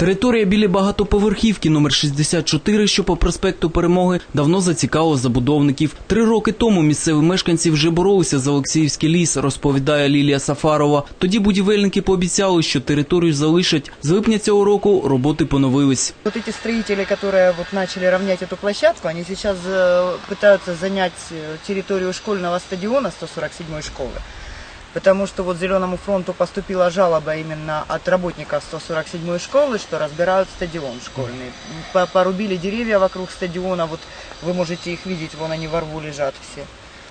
Територія біля багатоповерхівки номер 64, що по проспекту Перемоги, давно зацікавила забудовників. Три роки тому місцеві мешканці вже боролися за Олексіївський ліс, розповідає Лілія Сафарова. Тоді будівельники пообіцяли, що територію залишать. З липня цього року роботи поновились. Вот эти строители, которые вот начали равнять эту площадку, они сейчас э, пытаются занять э, территорию школьного стадиона 147 школы. Потому что вот Зеленому фронту поступила жалоба именно от работников 147 школы, что разбирают стадион школьный. По- Порубили деревья вокруг стадиона, вот вы можете их видеть, вон они во рву лежат все.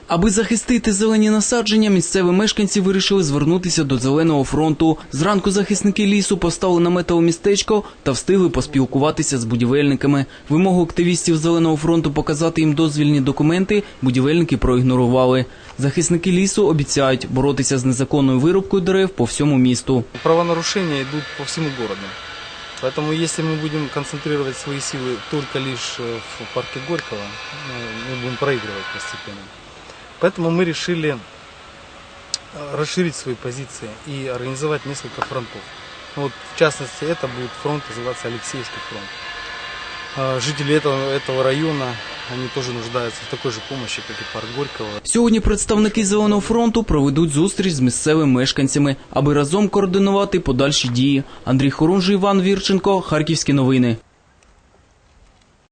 Аби захистити зелені насадження, місцеві мешканці вирішили звернутися до Зеленого фронту. Зранку захисники лісу поставили намет у містечко та встигли поспілкуватися з будівельниками. Вимогу активістів Зеленого фронту показати їм дозвільні документи будівельники проігнорували. Захисники лісу обіцяють боротися з незаконною вирубкою дерев по всьому місту. Правонарушения идут по всему городу. Поэтому если мы будем концентрировать свои силы только лишь э, в парке Горького, ну, мы будем проигрывать постепенно. Поэтому мы решили э, расширить свои позиции и организовать несколько фронтов. Ну Вот, в частности, это будет фронт, называться Алексеевский фронт. Э, Жители этого, этого района, они тоже нуждаются в такой же помощи, как и парк Горького. Сьогодні представники Зеленого фронту проведуть зустріч з місцевими мешканцями, аби разом координувати подальші дії. Андрій Хорунжий, Іван Вірченко, Харківські новини.